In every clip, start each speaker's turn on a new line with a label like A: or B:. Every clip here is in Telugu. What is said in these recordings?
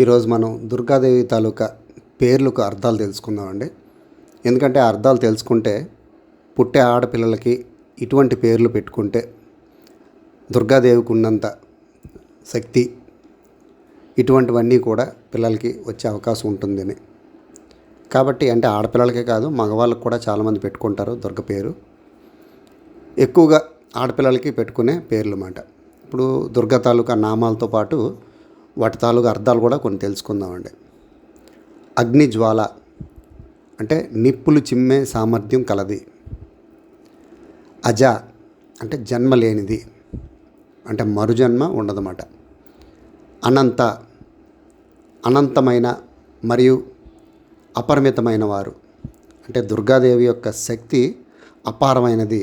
A: ఈరోజు మనం దుర్గాదేవి తాలూకా పేర్లకు అర్థాలు తెలుసుకుందామండి. ఎందుకంటే ఆ అర్థాలు తెలుసుకుంటే పుట్టే ఆడపిల్లలకి ఇటువంటి పేర్లు పెట్టుకుంటే దుర్గాదేవికి ఉన్నంత శక్తి ఇటువంటివన్నీ కూడా పిల్లలకి వచ్చే అవకాశం ఉంటుందని. కాబట్టి అంటే ఆడపిల్లలకే కాదు మగవాళ్ళకి కూడా చాలామంది పెట్టుకుంటారు దుర్గ పేరు. ఎక్కువగా ఆడపిల్లలకి పెట్టుకునే పేర్లు అన్నమాట. ఇప్పుడు దుర్గ తాలూకా నామాలతో పాటు వాటి తాలూకు అర్థాలు కూడా కొన్ని తెలుసుకుందామండి. అగ్ని జ్వాల అంటే నిప్పులు చిమ్మే సామర్థ్యం కలది. అజ అంటే జన్మ లేనిది అంటే మరుజన్మ ఉండదన్నమాట. అనంత అనంతమైన మరియు అపరిమితమైన వారు అంటే దుర్గాదేవి యొక్క శక్తి అపారమైనది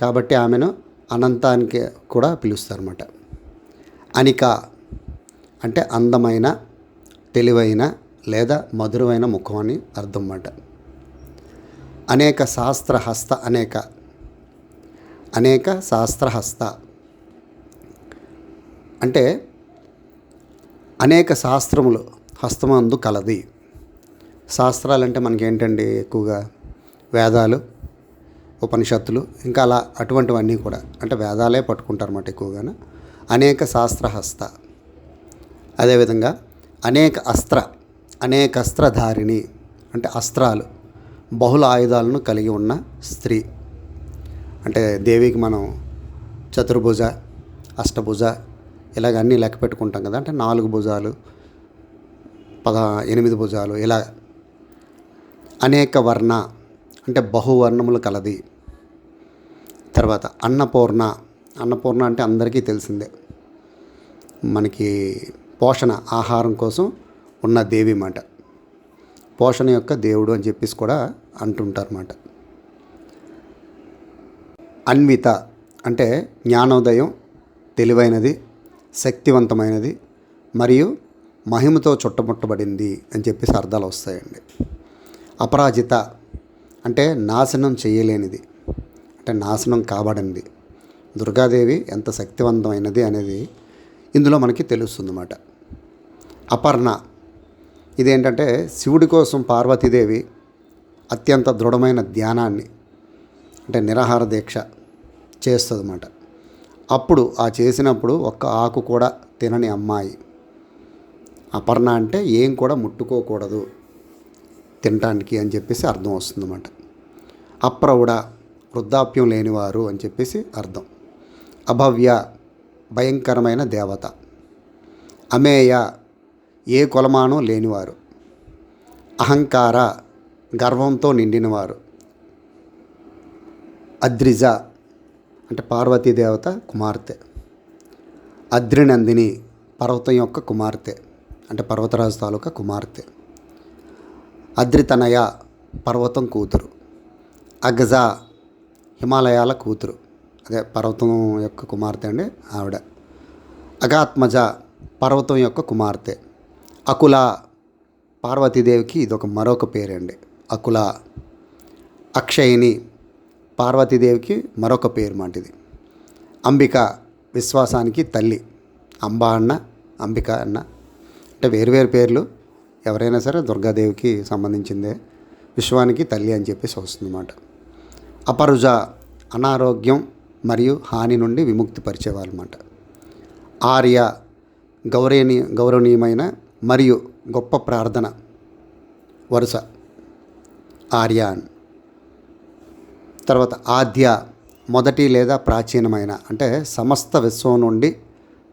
A: కాబట్టి ఆమెను అనంతానికి కూడా పిలుస్తారన్నమాట. అనిక అంటే అందమైన తెలివైన లేదా మధురమైన ముఖం అని అర్థం అన్నమాట అనేక శాస్త్రహస్త అనేక అనేక శాస్త్రహస్త. అంటే అనేక శాస్త్రములు హస్తమందు కలది. శాస్త్రాలు అంటే మనకేంటండి ఎక్కువగా? వేదాలు ఉపనిషత్తులు ఇంకా అలా అటువంటివన్నీ కూడా. అంటే వేదాలే పట్టుకుంటారు అన్నమాట ఎక్కువగా అనేక శాస్త్రహస్త. అదేవిధంగా అనేక అస్త్ర అనేక అస్త్రధారిణి అంటే అస్త్రాలు బహుళ ఆయుధాలను కలిగి ఉన్న స్త్రీ. అంటే దేవికి మనం చతుర్భుజ అష్టభుజ ఇలాగ అన్నీ లెక్క పెట్టుకుంటాం కదా అంటే నాలుగు భుజాలు పద ఎనిమిది భుజాలు ఇలా అనేక వర్ణ అంటే బహువర్ణములు కలది. తర్వాత అన్నపూర్ణ అన్నపూర్ణ అంటే అందరికీ తెలిసిందే. మనకి పోషణ ఆహారం కోసం ఉన్న దేవి మాట. పోషణ యొక్క దేవుడు అని చెప్పేసి కూడా అంటుంటారు అన్నమాట అన్విత అంటే జ్ఞానోదయం తెలివైనది శక్తివంతమైనది మరియు మహిమతో చుట్టముట్టబడింది అని చెప్పేసి అర్థాలు వస్తాయండి. అపరాజిత అంటే నాశనం చేయలేనిది అంటే నాశనం కాబడింది. దుర్గాదేవి ఎంత శక్తివంతమైనది అనేది ఇందులో మనకి తెలుస్తుంది అన్నమాట అపర్ణ. ఇదేంటంటే శివుడి కోసం పార్వతీదేవి అత్యంత దృఢమైన ధ్యానాన్ని అంటే నిరాహార దీక్ష చేస్తుందన్నమాట. అప్పుడు ఆ చేసినప్పుడు ఒక్క ఆకు కూడా తినని అమ్మాయి. అపర్ణ అంటే ఏం కూడా ముట్టుకోకూడదు తినటానికి అని చెప్పేసి అర్థం వస్తుందన్నమాట. అప్రౌఢ వృద్ధాప్యం లేనివారు అని చెప్పేసి అర్థం. అభవ్య భయంకరమైన దేవత. అమేయ ఏ కొలమానం లేనివారు. అహంకార గర్వంతో నిండినవారు. అద్రిజ అంటే పార్వతీ దేవత కుమార్తె. అద్రినందిని పర్వతం యొక్క కుమార్తె అంటే పర్వతరాజు తాలూకా కుమార్తె. అద్రితనయ పర్వతం కూతురు. అగజ హిమాలయాల కూతురు. అదే పర్వతం యొక్క కుమార్తె అండి ఆవిడ. అగాత్మజ పర్వతం యొక్క కుమార్తె. అకుల పార్వతీదేవికి ఇదొక మరొక పేరండి. అకుల అక్షయిని పార్వతీదేవికి మరొక పేరు మాట ఇది అంబిక విశ్వాసానికి తల్లి అంబ అన్న అంబిక అన్న అంటే వేరు వేరు పేర్లు. ఎవరైనా సరే దుర్గాదేవికి సంబంధించిందే. విశ్వానికి తల్లి అని చెప్పేసి వస్తుందన్నమాట. అపరుజ అనారోగ్యం మరియు హాని నుండి విముక్తి పరిచేవాళ్ళమాట ఆర్య గౌరవనీ గౌరవనీయమైన మరియు గొప్ప ప్రార్థన. వరుస. ఆర్యాన్. తర్వాత ఆద్య మొదటి లేదా ప్రాచీనమైన అంటే సమస్త విశ్వం నుండి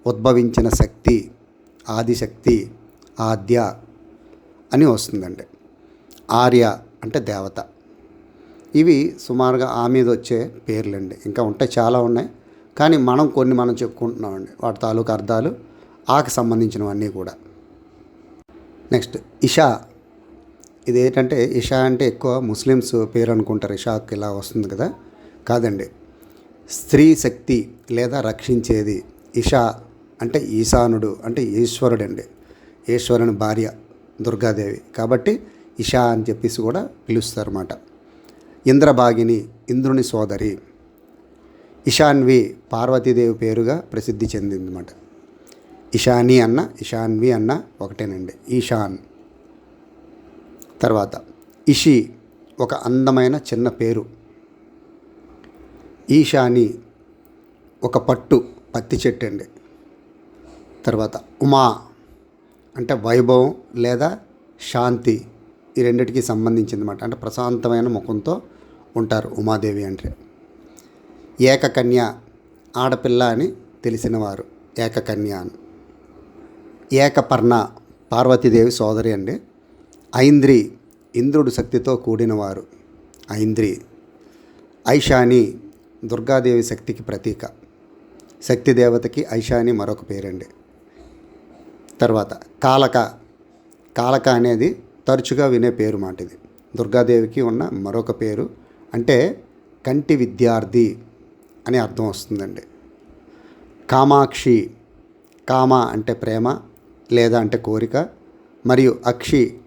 A: ఉద్భవించిన శక్తి ఆదిశక్తి ఆద్య అని వస్తుందండి. ఆర్య అంటే దేవత. ఇవి సుమారుగా ఆ మీద వచ్చే పేర్లండి. ఇంకా ఉంటాయి చాలా ఉన్నాయి. కానీ మనం కొన్ని మనం చెప్పుకుంటున్నామండి. వాటి తాలూకు అర్థాలు ఆకు సంబంధించినవన్నీ కూడా. నెక్స్ట్ ఇషా. ఇది ఏంటంటే ఇషా అంటే ఎక్కువ ముస్లిమ్స్ పేరు అనుకుంటారు ఇషాకు ఇలా వస్తుంది కదా. కాదండి. స్త్రీ శక్తి లేదా రక్షించేది ఇషా అంటే ఈశానుడు అంటే ఈశ్వరుడు అండి ఈశ్వరుని భార్య దుర్గాదేవి. కాబట్టి ఇషా అని చెప్పేసి కూడా పిలుస్తారు అన్నమాట ఇంద్రభాగిని ఇంద్రుని సోదరి. ఇషాన్వి పార్వతీదేవి పేరుగా ప్రసిద్ధి చెందిందన్నమాట. ఇషాని అన్న ఇషాన్వి అన్న ఒకటేనండి. ఈశాన్. తర్వాత ఇషి ఒక అందమైన చిన్న పేరు. ఈశాని ఒక పట్టు పత్తి చెట్టు అండి. తర్వాత ఉమా అంటే వైభవం లేదా శాంతి ఈ రెండిటికి సంబంధించింది అనమాట అంటే ప్రశాంతమైన ముఖంతో ఉంటారు ఉమాదేవి అంటే. ఏకకన్య ఆడపిల్ల అని తెలిసినవారు ఏకకన్య అని. ఏకపర్ణ పార్వతీదేవి సోదరి అండి. ఐంద్రి ఇంద్రుడు శక్తితో కూడినవారు. ఐంద్రి ఐషాని దుర్గాదేవి శక్తికి ప్రతీక. శక్తి దేవతకి ఐషాని మరొక పేరండి. తర్వాత కాలక. కాలక అనేది తరచుగా వినే పేరు మాట ఇది దుర్గాదేవికి ఉన్న మరొక పేరు అంటే కంటి విద్యార్థి అని అర్థం వస్తుందండి. కామాక్షి. కామ అంటే ప్రేమ లేదా అంటే కోరిక మరియు అక్షి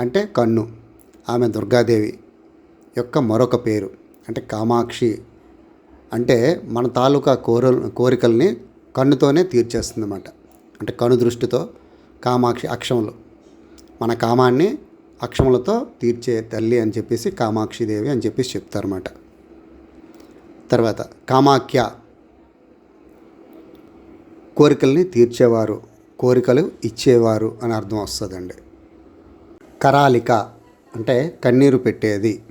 A: అంటే కన్ను ఆమె దుర్గాదేవి యొక్క మరొక పేరు అంటే కామాక్షి. అంటే మన తాలూకా కోర కోరికల్ని కన్నుతోనే తీర్చేస్తుందన్నమాట. అంటే కను దృష్టితో కామాక్షి అక్షములు. మన కామాన్ని అక్షములతో తీర్చే తల్లి అని చెప్పేసి కామాక్షిదేవి అని చెప్పేసి చెప్తారన్నమాట. తర్వాత కామాఖ్య కోరికల్ని తీర్చేవారు కోరికలు ఇచ్చేవారు అని అర్థం వస్తుందండి. కరాలిక అంటే కన్నీరు పెట్టేది.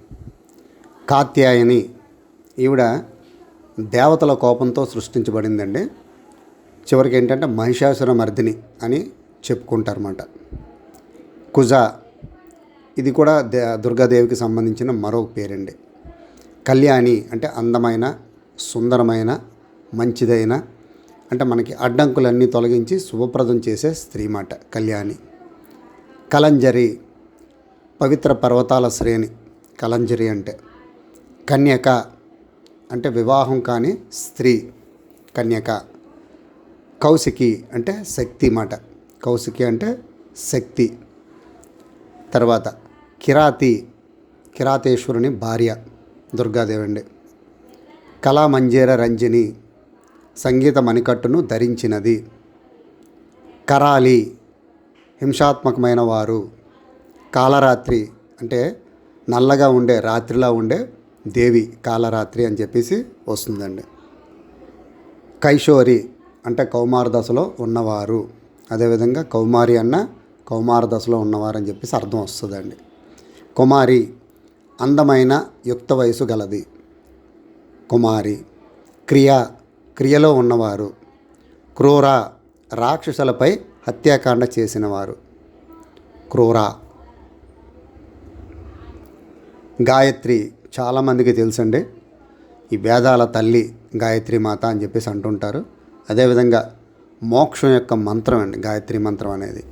A: కాత్యాయని ఈవిడ దేవతల కోపంతో సృష్టించబడిందండి. చివరికి ఏంటంటే మహిషాసుర మర్దిని అని చెప్పుకుంటారన్నమాట. కుజ ఇది కూడా దే దుర్గాదేవికి సంబంధించిన మరో పేరండి. కళ్యాణి అంటే అందమైన సుందరమైన మంచిదైన అంటే మనకి అడ్డంకులన్నీ తొలగించి శుభప్రదం చేసే స్త్రీ మాట కళ్యాణి. కలంజరి పవిత్ర పర్వతాల శ్రేణి కలంజరి అంటే కన్యక అంటే వివాహం కాని స్త్రీ కన్యక. కౌశికి అంటే శక్తి మాట కౌశికి అంటే శక్తి. తర్వాత కిరాతి కిరాతేశ్వరుని భార్య దుర్గాదేవి అండి కళామంజేర రంజని సంగీత మణికట్టును ధరించినది. కరాలి హింసాత్మకమైన వారు. కాలరాత్రి అంటే నల్లగా ఉండే రాత్రిలా ఉండే దేవి కాలరాత్రి అని చెప్పేసి వస్తుందండి. కైశోరి అంటే కౌమార దశలో ఉన్నవారు. అదేవిధంగా కౌమారి అన్న కౌమార దశలో ఉన్నవారు అని చెప్పేసి అర్థం వస్తుందండి. కుమారి అందమైన యుక్త వయసు గలది. కుమారి క్రియ క్రియలో ఉన్నవారు. క్రూర రాక్షసులపై హత్యాకాండ చేసినవారు. క్రూర. గాయత్రి చాలామందికి తెలుసండి. ఈ వేదాల తల్లి గాయత్రి మాత అని చెప్పేసి అంటుంటారు. అదేవిధంగా మోక్షం యొక్క మంత్రం అండి గాయత్రి మంత్రం అనేది.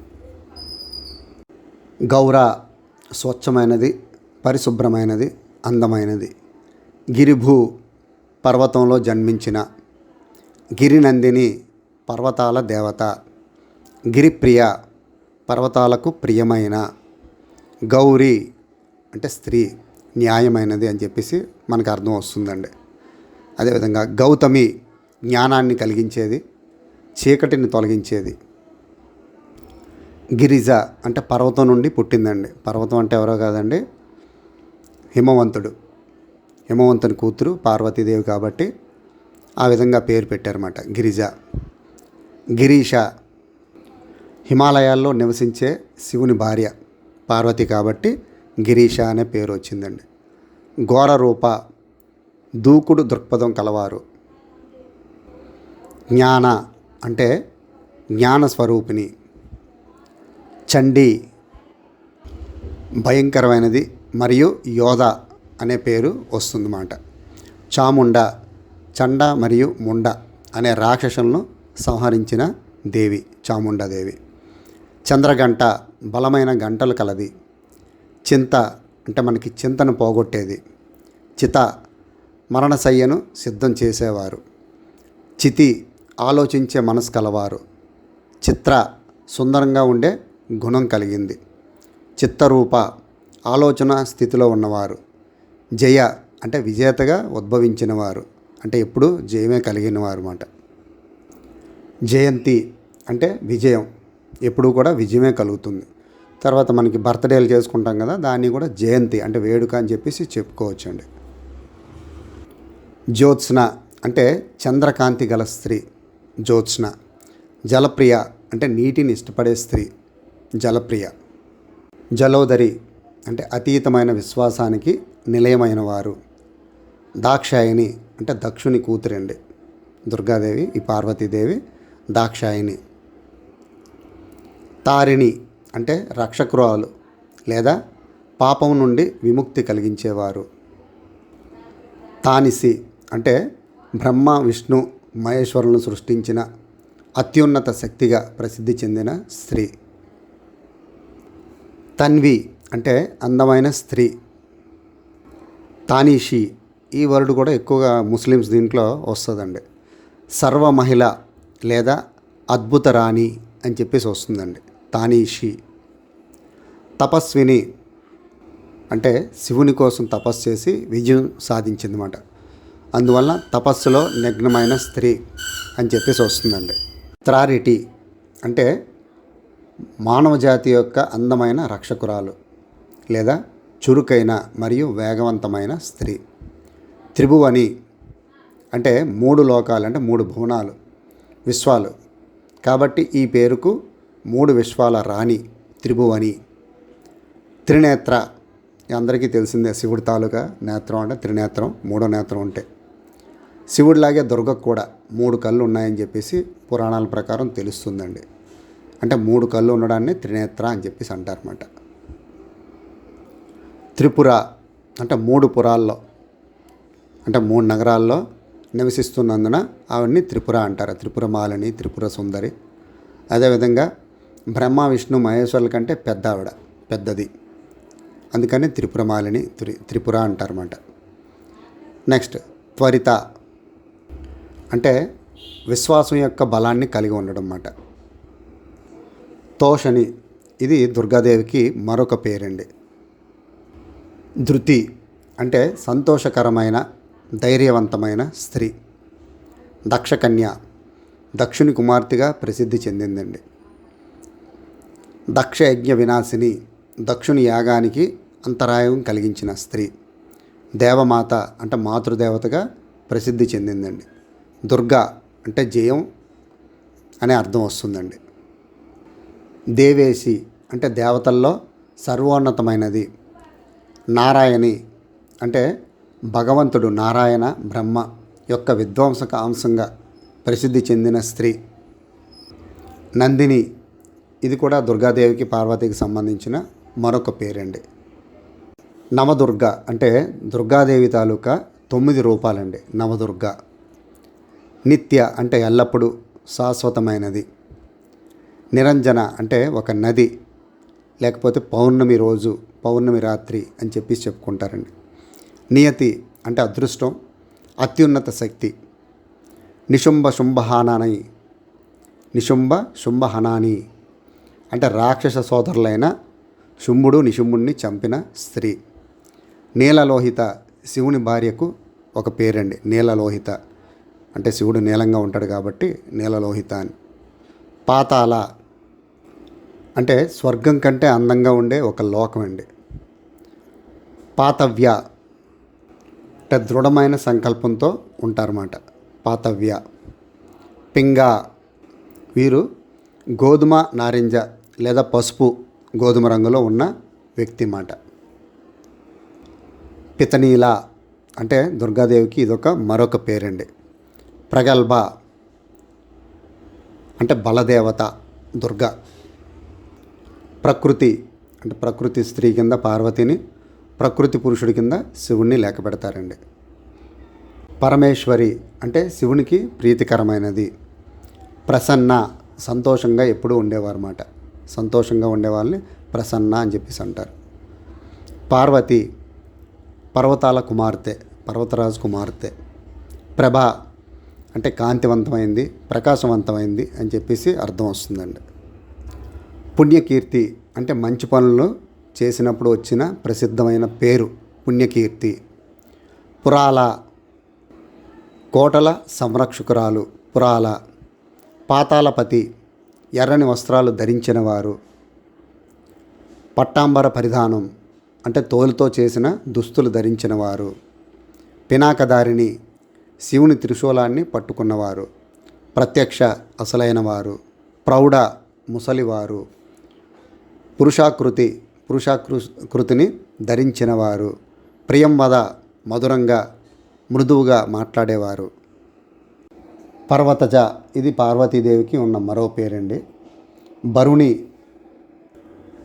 A: గౌర స్వచ్ఛమైనది పరిశుభ్రమైనది అందమైనది. గిరిభూ పర్వతంలో జన్మించిన గిరినందిని పర్వతాల దేవత గిరిప్రియ పర్వతాలకు ప్రియమైన గౌరీ అంటే స్త్రీ న్యాయమైనది అని చెప్పేసి మనకు అర్థం వస్తుందండి. అదేవిధంగా గౌతమి జ్ఞానాన్ని కలిగించేది చీకటిని తొలగించేది. గిరిజ అంటే పర్వతం నుండి పుట్టిందండి. పర్వతం అంటే ఎవరో కాదండి? హిమవంతుడు. హిమవంతుని కూతురు పార్వతీదేవి కాబట్టి ఆ విధంగా పేరు పెట్టారన్నమాట. గిరిజ గిరీష హిమాలయాల్లో నివసించే శివుని భార్య పార్వతి కాబట్టి గిరీష అనే పేరు వచ్చిందండి. ఘోర రూప దూకుడు దృక్పథం కలవారు. జ్ఞాన అంటే జ్ఞాన స్వరూపిణి. చండీ భయంకరమైనది మరియు యోధ అనే పేరు వస్తుందన్నమాట. చాముండ చండ మరియు ముండ అనే రాక్షసులను సంహరించిన దేవి చాముండాదేవి చంద్రగంట బలమైన గంటలు కలది. చింత అంటే మనకి చింతను పోగొట్టేది. చిత మరణశయ్యను సిద్ధం చేసేవారు. చితి ఆలోచించే మనసు కలవారు. చిత్ర సుందరంగా ఉండే గుణం కలిగింది. చిత్తరూప ఆలోచన స్థితిలో ఉన్నవారు. జయ అంటే విజేతగా ఉద్భవించినవారు. అంటే ఎప్పుడు జయమే కలిగిన వారు అన్నమాట జయంతి అంటే విజయం. ఎప్పుడూ కూడా విజయమే కలుగుతుంది. తర్వాత మనకి బర్త్డేలు చేసుకుంటాం కదా దాన్ని కూడా జయంతి అంటే వేడుక అని చెప్పేసి చెప్పుకోవచ్చండి. జ్యోత్స్న అంటే చంద్రకాంతి గల స్త్రీ. జ్యోత్స్న. జలప్రియ అంటే నీటిని ఇష్టపడే స్త్రీ. జలప్రియ. జలోదరి అంటే అతీతమైన విశ్వాసానికి నిలయమైన వారు. దాక్షాయిని అంటే దక్షుని కూతురండి. దుర్గాదేవి ఈ పార్వతీదేవి దాక్షాయిని తారిణి అంటే రక్షకురాలు లేదా పాపం నుండి విముక్తి కలిగించేవారు. తానిసి అంటే బ్రహ్మ విష్ణు మహేశ్వరులను సృష్టించిన అత్యున్నత శక్తిగా ప్రసిద్ధి చెందిన స్త్రీ. తన్వి అంటే అందమైన స్త్రీ. తానీషి ఈ వర్డ్ కూడా ఎక్కువగా ముస్లిమ్స్ దీంట్లో వస్తుందండి. సర్వ మహిళ లేదా అద్భుత రాణి అని చెప్పేసి వస్తుందండి. తానీషి తపస్విని అంటే శివుని కోసం తపస్సు చేసి విజయం సాధించిందన్నమాట. అందువల్ల తపస్సులో నిగ్నమైన స్త్రీ అని చెప్పేసి వస్తుందండి. త్రారిటి అంటే మానవ జాతి యొక్క అందమైన రక్షకురాలు లేదా చురుకైన మరియు వేగవంతమైన స్త్రీ. త్రిభువని అంటే మూడు లోకాలు అంటే మూడు భువనాలు విశ్వాలు. కాబట్టి ఈ పేరుకు మూడు విశ్వాల రాణి త్రిభువని. త్రినేత్ర అందరికీ తెలిసిందే శివుడి తాలూకా నేత్రం అంటే త్రినేత్రం మూడో నేత్రం ఉంటే. శివుడిలాగే దుర్గకు కూడా మూడు కళ్ళు ఉన్నాయని చెప్పేసి పురాణాల ప్రకారం తెలుస్తుందండి. అంటే మూడు కళ్ళు ఉండడాన్ని త్రినేత్ర అని చెప్పేసి అంటారన్నమాట. త్రిపుర అంటే మూడు పురాల్లో అంటే మూడు నగరాల్లో నివసిస్తున్నందున ఆవిడ్ని త్రిపుర అంటారు. త్రిపుర మాలిని త్రిపుర సుందరి. అదేవిధంగా బ్రహ్మ విష్ణు మహేశ్వరుల కంటే పెద్ద ఆవిడ పెద్దది. అందుకని త్రిపుర మాలిని త్రి త్రిపుర అంటారన్నమాట. నెక్స్ట్ త్వరిత. అంటే విశ్వాసం యొక్క బలాన్ని కలిగి ఉండడం అన్నమాట తోషని ఇది దుర్గాదేవికి మరొక పేరండి. ధృతి అంటే సంతోషకరమైన ధైర్యవంతమైన స్త్రీ. దక్షకన్య దక్షుని కుమార్తెగా ప్రసిద్ధి చెందిందండి. దక్ష యజ్ఞ వినాశిని దక్షుని యాగానికి అంతరాయం కలిగించిన స్త్రీ. దేవమాత అంటే మాతృదేవతగా ప్రసిద్ధి చెందిందండి. దుర్గా అంటే జయం అనే అర్థం వస్తుందండి. దేవేసి అంటే దేవతల్లో సర్వోన్నతమైనది. నారాయణి అంటే భగవంతుడు నారాయణ బ్రహ్మ యొక్క విధ్వంసక అంశంగా ప్రసిద్ధి చెందిన స్త్రీ. నందిని ఇది కూడా దుర్గాదేవికి పార్వతికి సంబంధించిన మరొక పేరండి. నవదుర్గ అంటే దుర్గాదేవి తాలూకా తొమ్మిది రూపాలండి నవదుర్గ. నిత్య అంటే ఎల్లప్పుడూ శాశ్వతమైనది. నిరంజన అంటే ఒక నది లేకపోతే పౌర్ణమి రోజు పౌర్ణమి రాత్రి అని చెప్పి చెప్పుకుంటారండి. నియతి అంటే అదృష్టం అత్యున్నత శక్తి. నిశుంభ శుంభహానాని. నిశుంభ శుంభహనాని. అంటే రాక్షస సోదరులైన శుంభుడు నిశుంభుణ్ణి చంపిన స్త్రీ. నీలలోహిత శివుని భార్యకు ఒక పేరండి. నీలలోహిత. అంటే శివుడు నీలంగా ఉంటాడు కాబట్టి నీలలోహిత అని. పాతాల అంటే స్వర్గం కంటే అందంగా ఉండే ఒక లోకం అండి పాతవ్య. అంటే దృఢమైన సంకల్పంతో ఉంటారన్నమాట. పాతవ్య. పింగా. వీరు గోధుమ నారింజ లేదా పసుపు గోధుమ రంగులో ఉన్న వ్యక్తి మాట పితనీల అంటే దుర్గాదేవికి ఇదొక మరొక పేరండి. ప్రగల్భ అంటే బలదేవత దుర్గా. ప్రకృతి అంటే ప్రకృతి స్త్రీ కింద పార్వతిని ప్రకృతి పురుషుడి కింద శివుణ్ణి లెక్క పెడతారండి. పరమేశ్వరి అంటే శివునికి ప్రీతికరమైనది. ప్రసన్న సంతోషంగా ఎప్పుడూ ఉండేవారు అన్నమాట సంతోషంగా ఉండేవాళ్ళని ప్రసన్న అని చెప్పేసి అంటారు. పార్వతి పర్వతాల కుమార్తె పర్వతరాజు కుమార్తె. ప్రభ అంటే కాంతివంతమైంది ప్రకాశవంతమైంది అని చెప్పేసి అర్థం వస్తుందండి. పుణ్యకీర్తి అంటే మంచి పనులు చేసినప్పుడు వచ్చిన ప్రసిద్ధమైన పేరు పుణ్యకీర్తి. పురాల కోటల సంరక్షకురాలు పురాల పాతాళపతి ఎర్రని వస్త్రాలు ధరించిన వారు. పట్టాంబర పరిధానం అంటే తోలుతో చేసిన దుస్తులు ధరించిన వారు. పినాకదారిని శివుని త్రిశూలాన్ని పట్టుకున్నవారు. ప్రత్యక్ష అసలైన వారు. ప్రౌఢ ముసలివారు. పురుషాకృతి పురుషాకృతిని ధరించినవారు. ప్రియం ప్రియంవద మధురంగా మృదువుగా మాట్లాడేవారు. పర్వతజ ఇది పార్వతీదేవికి ఉన్న మరో పేరండి. బరుణి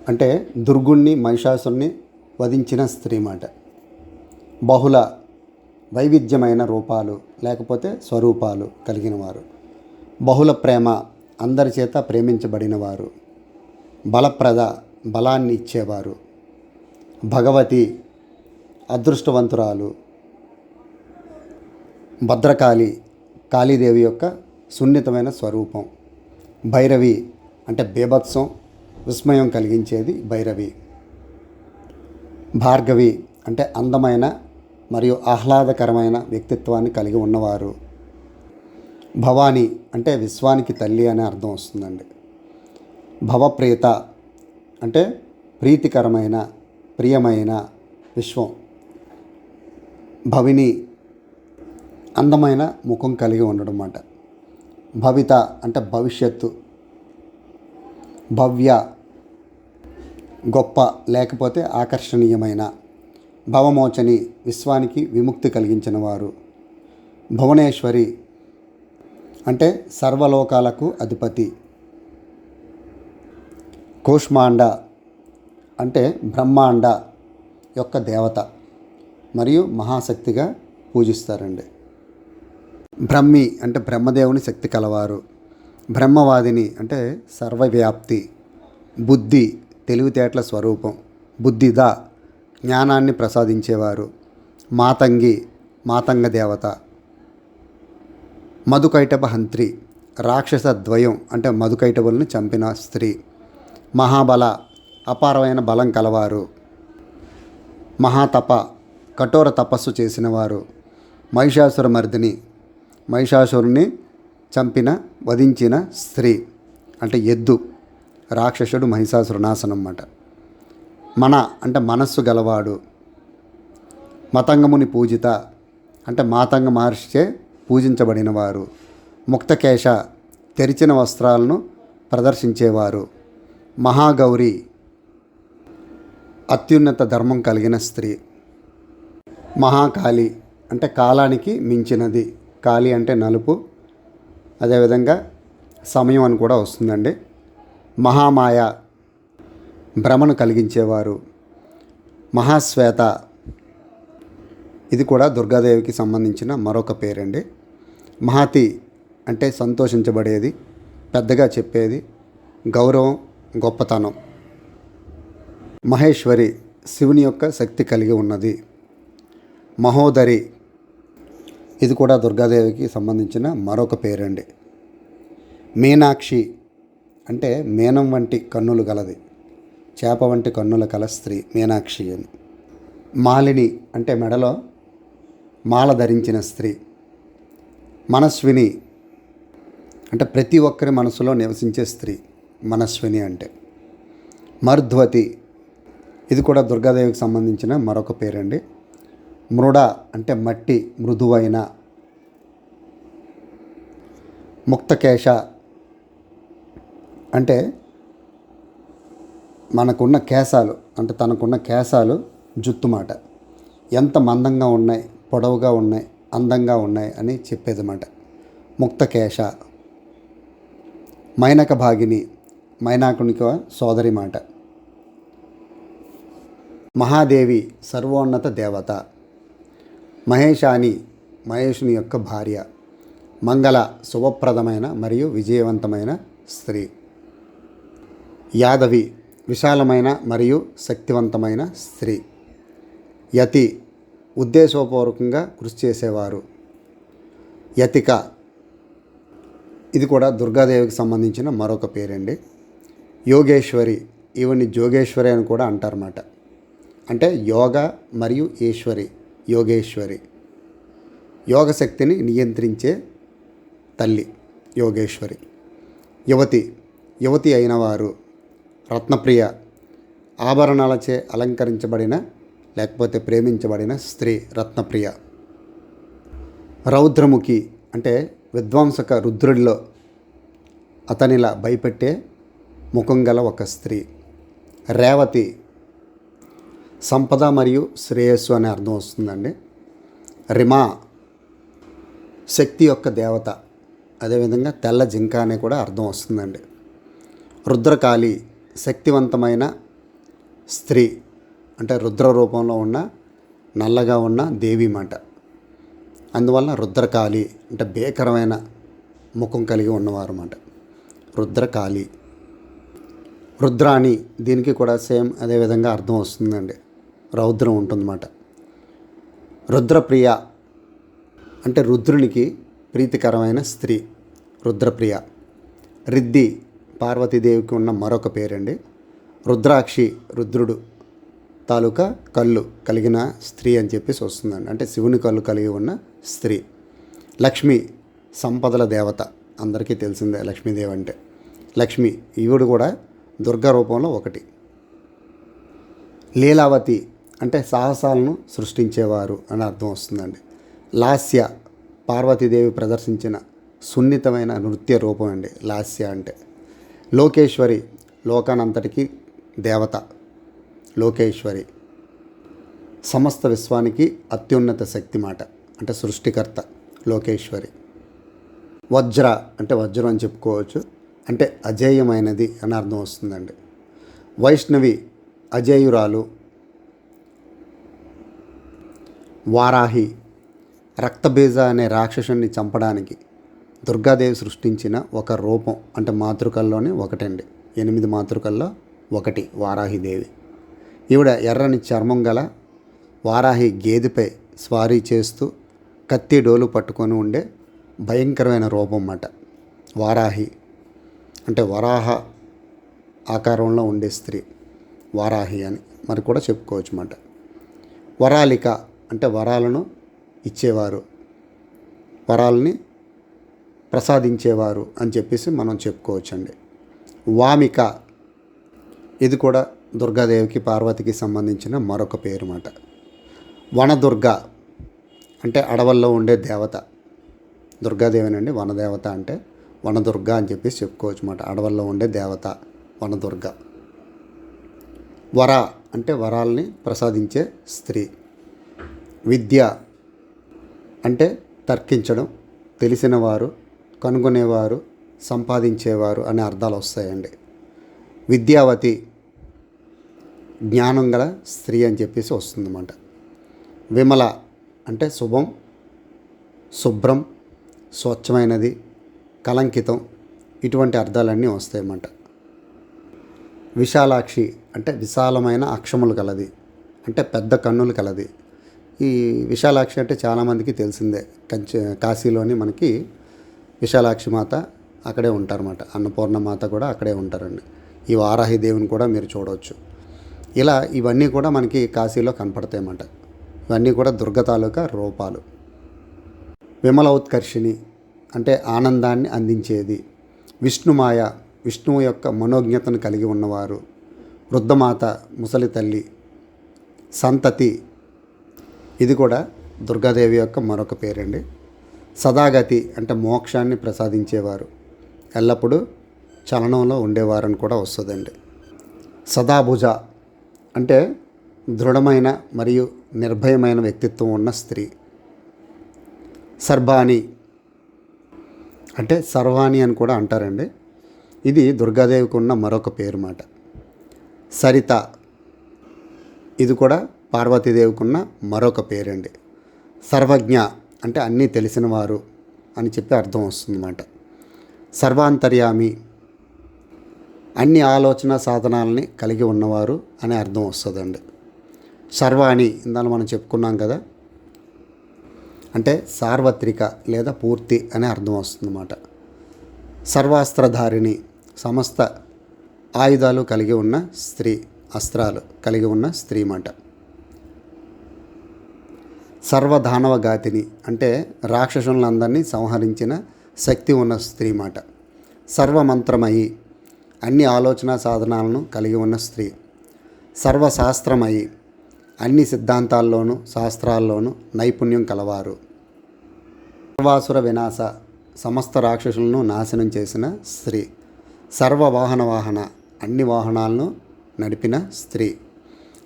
A: అంటే దుర్గుణ్ణి మహిషాసుని వధించిన స్త్రీ మాట బహుళ వైవిధ్యమైన రూపాలు లేకపోతే స్వరూపాలు కలిగినవారు. బహుళ ప్రేమ అందరి చేత ప్రేమించబడినవారు. బలప్రద బలాన్ని ఇచ్చేవారు. భగవతి అదృష్టవంతురాలు. భద్రకాళి కాళీదేవి యొక్క సున్నితమైన స్వరూపం. భైరవి అంటే బీభత్సం విస్మయం కలిగించేది భైరవి. భార్గవి అంటే అందమైన మరియు ఆహ్లాదకరమైన వ్యక్తిత్వాన్ని కలిగి ఉన్నవారు. భవాని అంటే విశ్వానికి తల్లి అనే అర్థం వస్తుందండి. భవప్రేత అంటే ప్రీతికరమైన ప్రియమైన విశ్వం. భవిని అందమైన ముఖం కలిగి ఉండడం అన్నమాట భవిత అంటే భవిష్యత్తు. భవ్య గొప్ప లేకపోతే ఆకర్షణీయమైన. భవమోచని విశ్వానికి విముక్తి కలిగించిన వారు. భువనేశ్వరి అంటే సర్వలోకాలకు అధిపతి. కూష్మాండ అంటే బ్రహ్మాండ యొక్క దేవత మరియు మహాశక్తిగా పూజిస్తారండి. బ్రహ్మి అంటే బ్రహ్మదేవుని శక్తి కలవారు. బ్రహ్మవాదిని అంటే సర్వవ్యాప్తి బుద్ధి తెలివితేటల స్వరూపం బుద్ధిద జ్ఞానాన్ని ప్రసాదించేవారు. మాతంగి మాతంగ దేవత. మధుకైటభ హంత్రి రాక్షస ద్వయం అంటే మధుకైటభుల్ని చంపిన స్త్రీ. మహాబల అపారమైన బలం కలవారు. మహాతప కఠోర తపస్సు చేసినవారు. మహిషాసుర మర్దిని మహిషాసురుని చంపిన వధించిన స్త్రీ. అంటే ఎద్దు రాక్షసుడు మహిషాసుర నాశనం అన్నమాట మన అంటే మనస్సు గలవాడు. మతంగముని పూజిత అంటే మాతంగ మహర్షిచే పూజించబడినవారు. ముక్తకేశ తెరిచిన వస్త్రాలను ప్రదర్శించేవారు. మహాగౌరి అత్యున్నత ధర్మం కలిగిన స్త్రీ. మహాకాళి అంటే కాలానికి మించినది. కాళి అంటే నలుపు. అదేవిధంగా సమయం అని కూడా వస్తుందండి. మహామాయ భ్రమను కలిగించేవారు. మహాశ్వేత ఇది కూడా దుర్గాదేవికి సంబంధించిన మరొక పేరండి. మహాతి అంటే సంతోషించబడేది పెద్దగా చెప్పేది గౌరవం గొప్పతనం. మహేశ్వరి శివుని యొక్క శక్తి కలిగి ఉన్నది. మహోదరి ఇది కూడా దుర్గాదేవికి సంబంధించిన మరొక పేరండి. మీనాక్షి అంటే మేనం వంటి కన్నులు గలది. చేప వంటి కన్నుల కల స్త్రీ మీనాక్షి అని. మాలిని అంటే మెడలో మాల ధరించిన స్త్రీ. మనస్విని అంటే ప్రతి ఒక్కరి మనసులో నివసించే స్త్రీ. మనస్విని అంటే. మరుధ్వతి ఇది కూడా దుర్గాదేవికి సంబంధించిన మరొక పేరండి. మృడ అంటే మట్టి మృదువైన. ముక్తకేశ అంటే మనకున్న కేశాలు అంటే తనకున్న కేశాలు జుత్తు మాట. ఎంత మందంగా ఉన్నాయి పొడవుగా ఉన్నాయి అందంగా ఉన్నాయి అని చెప్పేదన్నమాట ముక్తకేశ మైనక భాగిని మైనాకునిక సోదరి మాట. మహాదేవి సర్వోన్నత దేవత. మహేశాని మహేషుని యొక్క భార్య. మంగళ శుభప్రదమైన మరియు విజయవంతమైన స్త్రీ. యాదవి విశాలమైన మరియు శక్తివంతమైన స్త్రీ. యతి ఉద్దేశపూర్వకంగా కృషి చేసేవారు. యతిక. ఇది కూడా దుర్గాదేవికి సంబంధించిన మరొక పేరండి. యోగేశ్వరి ఈవెన్ జోగేశ్వరి అని కూడా అంటారన్నమాట. అంటే యోగ మరియు ఈశ్వరి యోగేశ్వరి. యోగశక్తిని నియంత్రించే తల్లి యోగేశ్వరి. యువతి యువతి అయిన వారు రత్నప్రియ ఆభరణాలచే అలంకరించబడిన లేకపోతే ప్రేమించబడిన స్త్రీ రత్నప్రియ. రౌద్రముఖి అంటే విధ్వంసక రుద్రుడిలో అతనిలా భయపెట్టే ముఖం గల ఒక స్త్రీ. రేవతి సంపద మరియు శ్రేయస్సు అనే అర్థం వస్తుందండి. రిమా శక్తి యొక్క దేవత. అదేవిధంగా తెల్ల జింక అనే కూడా అర్థం వస్తుందండి. రుద్రకాళి శక్తివంతమైన స్త్రీ. అంటే రుద్ర రూపంలో ఉన్న నల్లగా ఉన్న దేవి మాట. అందువల్ల రుద్రకాళి అంటే భీకరమైన ముఖం కలిగి ఉన్నవారు అన్నమాట రుద్రకాళి. రుద్రాణి దీనికి కూడా సేమ్ అదే విధంగా అర్థం వస్తుందండి. రౌద్రం ఉంటుందన్నమాట. రుద్రప్రియ అంటే రుద్రునికి ప్రీతికరమైన స్త్రీ రుద్రప్రియ. రిద్ది పార్వతీదేవికి ఉన్న మరొక పేరండి. రుద్రాక్షి రుద్రుడు తాలూకా కళ్ళు కలిగిన స్త్రీ అని చెప్పేసి వస్తుందండి. అంటే శివుని కళ్ళు కలిగి ఉన్న స్త్రీ. లక్ష్మి సంపదల దేవత. అందరికీ తెలిసిందే లక్ష్మీదేవి అంటే. లక్ష్మి ఈవిడు కూడా దుర్గా రూపంలో ఒకటి. లీలావతి అంటే సాహసాలను సృష్టించేవారు అని అర్థం వస్తుందండి. లాస్య పార్వతీదేవి ప్రదర్శించిన సున్నితమైన నృత్య రూపం అండి లాస్య అంటే. లోకేశ్వరి లోకానంతటికి దేవత. లోకేశ్వరి. సమస్త విశ్వానికి అత్యున్నత శక్తి మాట అంటే సృష్టికర్త లోకేశ్వరి. వజ్ర అంటే వజ్రం అని చెప్పుకోవచ్చు. అంటే అజేయమైనది అని అర్థం వస్తుందండి. వైష్ణవి అజేయురాలు వారాహి రక్తబీజ అనే రాక్షసుని చంపడానికి దుర్గాదేవి సృష్టించిన ఒక రూపం అంటే మాతృకల్లోనే ఒకటండి. ఎనిమిది మాతృకల్లో ఒకటి వారాహిదేవి ఈవిడ ఎర్రని చర్మం గల వారాహి గేదెపై స్వారీ చేస్తూ కత్తి డోలు పట్టుకొని ఉండే భయంకరమైన రూపం అన్నమాట వారాహి అంటే వరాహ ఆకారంలో ఉండే స్త్రీ వారాహి అని మరి కూడా చెప్పుకోవచ్చు అన్నమాట వరాలిక అంటే వరాలను ఇచ్చేవారు వరాలని ప్రసాదించేవారు అని చెప్పేసి మనం చెప్పుకోవచ్చండి. వామిక ఇది కూడా దుర్గాదేవికి పార్వతికి సంబంధించిన మరొక పేరు మాట. వనదుర్గ అంటే అడవల్లో ఉండే దేవత దుర్గాదేవినండి వనదేవత అంటే వనదుర్గ అని చెప్పేసి చెప్పుకోవచ్చు మాట అడవుల్లో ఉండే దేవత వనదుర్గ. వర అంటే వరాల్ని ప్రసాదించే స్త్రీ. విద్య అంటే తర్కించడం తెలిసినవారు కనుగొనేవారు సంపాదించేవారు అనే అర్థాలు వస్తాయండి. విద్యావతి జ్ఞానం గల స్త్రీ అని చెప్పేసి వస్తుందన్నమాట. విమల అంటే శుభం శుభ్రం స్వచ్ఛమైనది కలంకితం ఇటువంటి అర్థాలన్నీ వస్తాయన్నమాట. విశాలాక్షి అంటే విశాలమైన అక్షములు కలది అంటే పెద్ద కన్నులు కలది. ఈ విశాలాక్షి అంటే చాలామందికి తెలిసిందే. కంచి కాశీలోని మనకి విశాలాక్షి మాత అక్కడే ఉంటారన్నమాట. అన్నపూర్ణ మాత కూడా అక్కడే ఉంటారండి. ఈ వారాహి దేవుని కూడా మీరు చూడవచ్చు. ఇలా ఇవన్నీ కూడా మనకి కాశీలో కనపడతాయన్నమాట. ఇవన్నీ కూడా దుర్గ తాలూకా రూపాలు. విమల ఉత్కర్షిణి అంటే ఆనందాన్ని అందించేది. విష్ణుమాయ విష్ణువు యొక్క మనోజ్ఞతను కలిగి ఉన్నవారు. వృద్ధమాత ముసలి తల్లి. సంతతి. ఇది కూడా దుర్గాదేవి యొక్క మరొక పేరండి. సదాగతి అంటే మోక్షాన్ని ప్రసాదించేవారు. ఎల్లప్పుడూ చలనంలో ఉండేవారని కూడా వస్తుందండి. సదాభుజ అంటే దృఢమైన మరియు నిర్భయమైన వ్యక్తిత్వం ఉన్న స్త్రీ. సర్బాని. అంటే సర్వాణి అని కూడా అంటారండి. ఇది దుర్గాదేవికి ఉన్న మరొక పేరు మాట సరిత ఇది కూడా పార్వతీదేవికి ఉన్న మరొక పేరండి. సర్వజ్ఞ అంటే అన్నీ తెలిసినవారు అని చెప్పి అర్థం వస్తుందన్నమాట. సర్వాంతర్యామి అన్ని ఆలోచన సాధనాలని కలిగి ఉన్నవారు అనే అర్థం వస్తుందండి. సర్వాణి ఇందాక మనం చెప్పుకున్నాం కదా అంటే సార్వత్రిక లేదా పూర్తి అనే అర్థం వస్తుందన్నమాట. సర్వాస్త్రధారిణి సమస్త ఆయుధాలు కలిగి ఉన్న స్త్రీ అస్త్రాలు కలిగి ఉన్న స్త్రీ మాట సర్వధానవ గాతిని అంటే రాక్షసులందరినీ సంహరించిన శక్తి ఉన్న స్త్రీ మాట సర్వమంత్రమయి అన్ని ఆలోచన సాధనాలను కలిగి ఉన్న స్త్రీ. సర్వశాస్త్రమయి అన్ని సిద్ధాంతాల్లోనూ శాస్త్రాల్లోనూ నైపుణ్యం కలవారు. సర్వాసుర వినాశ సమస్త రాక్షసులను నాశనం చేసిన స్త్రీ. సర్వ వాహన వాహన అన్ని వాహనాలను నడిపిన స్త్రీ.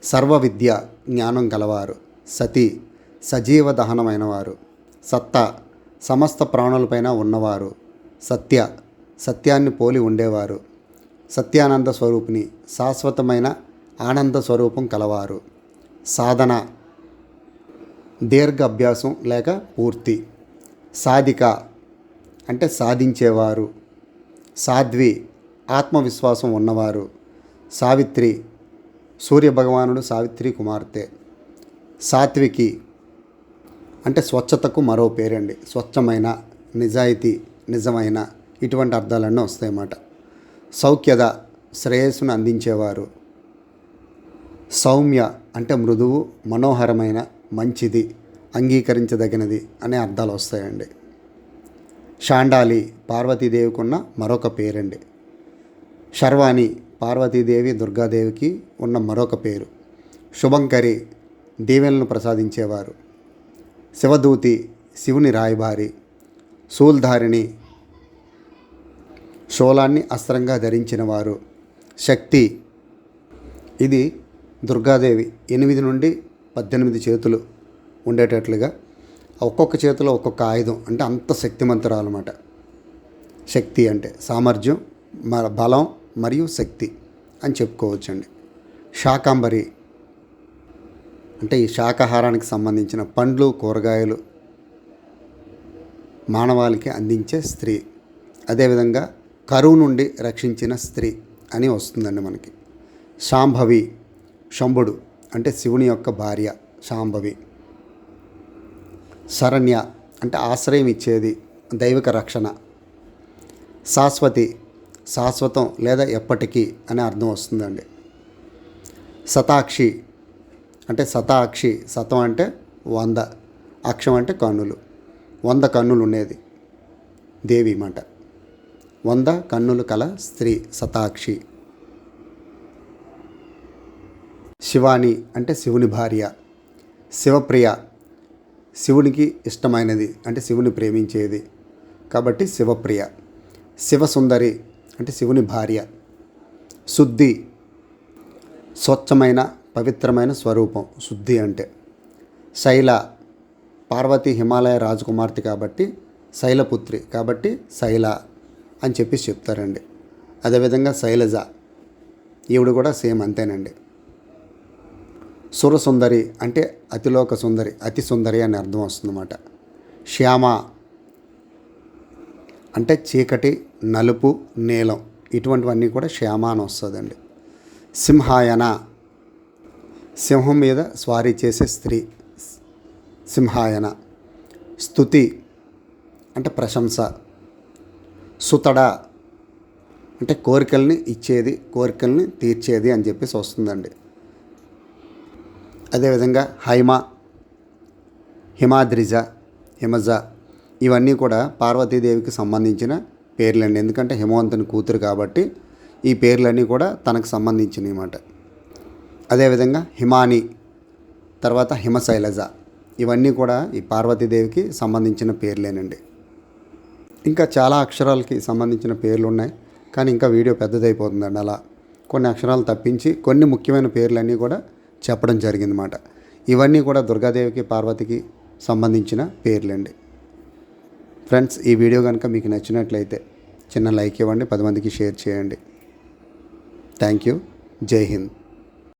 A: సర్వ విద్య జ్ఞానం కలవారు సతి సజీవ దహనమైనవారు. సత్త సమస్త ప్రాణులపైన ఉన్నవారు. సత్య సత్యాన్ని పోలి ఉండేవారు. సత్యానంద స్వరూపిణి శాశ్వతమైన ఆనంద స్వరూపం కలవారు. సాధన దీర్ఘ అభ్యాసం లేక పూర్తి. సాధిక అంటే సాధించేవారు. సాధ్వి ఆత్మవిశ్వాసం ఉన్నవారు. సావిత్రి సూర్యభగవానుడు సావిత్రి కుమార్తె. సాత్వికి అంటే స్వచ్ఛతకు మరో పేరండి. స్వచ్ఛమైన నిజాయితీ నిజమైన ఇటువంటి అర్థాలన్నీ వస్తాయన్నమాట. సౌఖ్యద శ్రేయస్సును అందించేవారు. సౌమ్య అంటే మృదువు మనోహరమైన మంచిది అంగీకరించదగినది అనే అర్థాలు వస్తాయండి. షాండాలి పార్వతీదేవికి ఉన్న మరొక పేరండి. శర్వాణి పార్వతీదేవి దుర్గాదేవికి ఉన్న మరొక పేరు. శుభంకరి దీవెనలను ప్రసాదించేవారు. శివదూతి శివుని రాయబారి. శూల్ధారిణి శోలాన్ని అస్త్రంగా ధరించినవారు. శక్తి ఇది దుర్గాదేవి ఎనిమిది నుండి పద్దెనిమిది చేతులు ఉండేటట్లుగా ఒక్కొక్క చేతిలో ఒక్కొక్క ఆయుధం అంటే అంత శక్తిమంతురాలు అనమాట శక్తి అంటే సామర్థ్యం మ- బలం మరియు శక్తి అని చెప్పుకోవచ్చండి. శాకాంబరి అంటే ఈ శాకాహారానికి సంబంధించిన పండ్లు కూరగాయలు మానవాళికి అందించే స్త్రీ. అదేవిధంగా కరువు నుండి రక్షించిన స్త్రీ అని వస్తుందండి మనకి. శాంభవి శంభుడు అంటే శివుని యొక్క భార్య శాంభవి. శరణ్య అంటే ఆశ్రయం ఇచ్చేది దైవిక రక్షణ. శాశ్వతి శాశ్వతం లేదా ఎప్పటికీ అనే అర్థం వస్తుందండి. శతాక్షి అంటే శతాక్షి శతం అంటే వంద అక్షం అంటే కన్నులు. వంద కన్నులు ఉండేది. దేవి మాట. వంద కన్నులు కల స్త్రీ శతాక్షి. శివాని అంటే శివుని భార్య. శివప్రియ శివునికి ఇష్టమైనది అంటే శివుని ప్రేమించేది. కాబట్టి శివప్రియ. శివసుందరి అంటే శివుని భార్య. శుద్ధి స్వచ్ఛమైన పవిత్రమైన స్వరూపం. శుద్ధి అంటే శైల పార్వతి హిమాలయ రాజకుమార్తె కాబట్టి శైలపుత్రి. కాబట్టి శైల అని చెప్పి చెప్తారండి. అదేవిధంగా శైలజ. ఈవిడ కూడా సేమ్ అంతేనండి. సురసుందరి అంటే అతిలోక సుందరి అతి సుందరి అని అర్థం వస్తుందన్నమాట. శ్యామ అంటే చీకటి నలుపు నీలం. ఇటువంటివన్నీ కూడా శ్యామ అని వస్తుందండి. సింహాయన సింహం మీద స్వారీ చేసే స్త్రీ. సింహాయన. స్థుతి అంటే ప్రశంస. సుతడ అంటే కోరికల్ని ఇచ్చేది కోరికల్ని తీర్చేది అని చెప్పేసి వస్తుందండి. అదేవిధంగా హైమ హిమాద్రిజ హిమజ ఇవన్నీ కూడా పార్వతీదేవికి సంబంధించిన పేర్లండి. ఎందుకంటే హిమవంతుని కూతురు కాబట్టి ఈ పేర్లన్నీ కూడా తనకు సంబంధించినవి అన్నమాట. అదేవిధంగా హిమాని తర్వాత హిమశైలజ ఇవన్నీ కూడా ఈ పార్వతీదేవికి సంబంధించిన పేర్లేనండి. ఇంకా చాలా అక్షరాలకి సంబంధించిన పేర్లు ఉన్నాయి కానీ ఇంకా వీడియో పెద్దదైపోతుందండి అలా. కొన్ని అక్షరాలు తప్పించి కొన్ని ముఖ్యమైన పేర్లన్నీ కూడా చెప్పడం జరిగిందన్నమాట. ఇవన్నీ కూడా దుర్గాదేవికి పార్వతికి సంబంధించిన పేర్లండి. ఫ్రెండ్స్ ఈ వీడియో కనుక మీకు నచ్చినట్లయితే చిన్న లైక్ ఇవ్వండి పది మందికి షేర్ చేయండి. Thank you. జై హింద్.